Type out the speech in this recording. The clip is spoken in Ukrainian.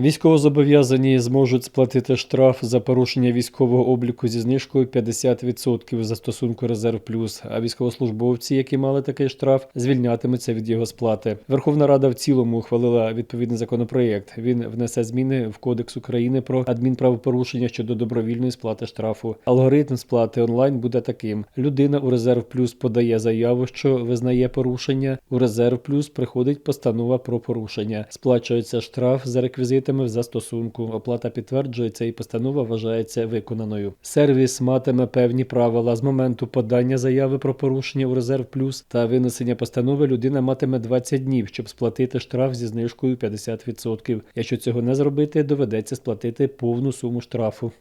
Військовозобов'язані зможуть сплатити штраф за порушення військового обліку зі знижкою 50% за стосунку Резерв Плюс. А військовослужбовці, які мали такий штраф, звільнятимуться від його сплати. Верховна Рада в цілому ухвалила відповідний законопроєкт. Він внесе зміни в Кодекс України про адмінправопорушення щодо добровільної сплати штрафу. Алгоритм сплати онлайн буде таким: людина у Резерв Плюс подає заяву, що визнає порушення. У Резерв Плюс приходить постанова про порушення. Сплачується штраф за реквізитами в застосунку. Оплата підтверджується і постанова вважається виконаною. Сервіс матиме певні правила з моменту подання заяви про порушення у Резерв Плюс та винесення постанови. Людина матиме 20 днів, щоб сплатити штраф зі знижкою 50%. Якщо цього не зробити, доведеться сплатити повну суму штрафу.